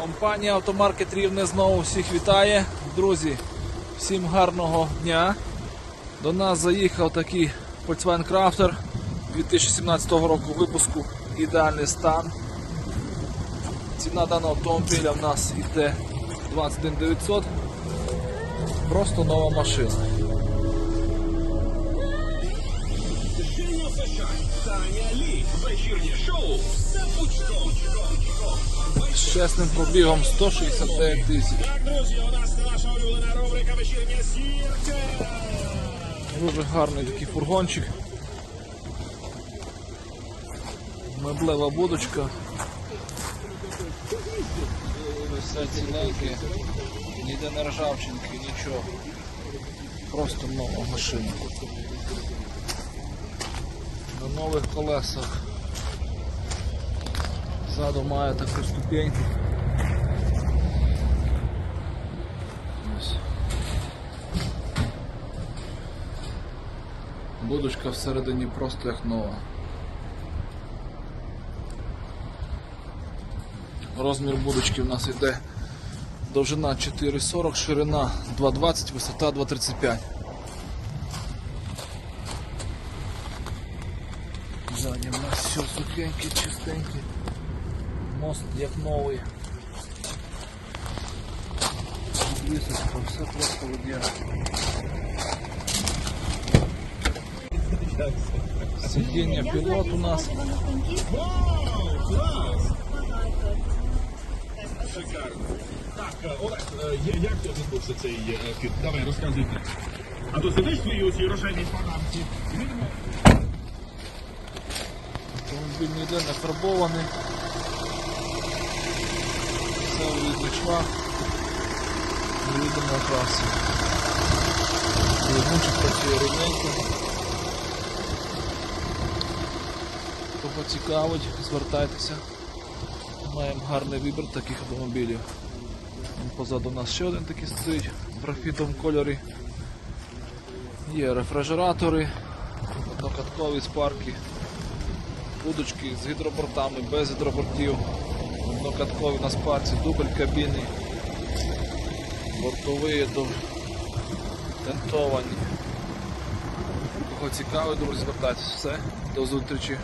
Компанія Автомаркет Рівне знову всіх вітає. Друзі, всім гарного дня. До нас заїхав такий Volkswagen Crafter 2017 року випуску. Ідеальний стан. Ціна даного автомобіля в нас йде 21 900. Просто нова машина. Вечірнє шоу. Все пучком. З чесним пробігом 169 тисяч. Так, друзі, у нас наша улюблена рубрика Вечірня зірка. Дуже гарний такий фургончик. Меблева будочка. Все ціленьке, ніде не ржавчинки, нічого. Просто нова машина. На нових колесах. Ззаду має таку ступеньку. Будочка всередині просто як нова. Розмір будочки у нас йде довжина 4,40, ширина 2,20, висота 2,35. Ззаді у нас все сухеньке, чистеньке. Мост як новий. Височка, все просто ідеально. Сидіння пілот у нас. Вау, клас. Шикарно. Так, е, Олег, е, є- як це відбувся цей е, кіт? Давай, розказуйте. А то сидиш свої оці рожеві панамки. і видимо, Автомобіль ніде не фарбований. Все в різних швах. Невідомо окраси. Двигунчик працює рівненько. Хто поцікавить, звертайтеся. Маємо гарний вибір таких автомобілів. Позаду нас ще один такий стоїть в графітовому кольорі. Є рефрижератори, однокаткові спарки будочки з гідробортами, без гідробортів, однокаткові на спарці, дубль кабіни, бортові тентовані. Кого цікавить, друзі, звертайтеся. Все, до зустрічі.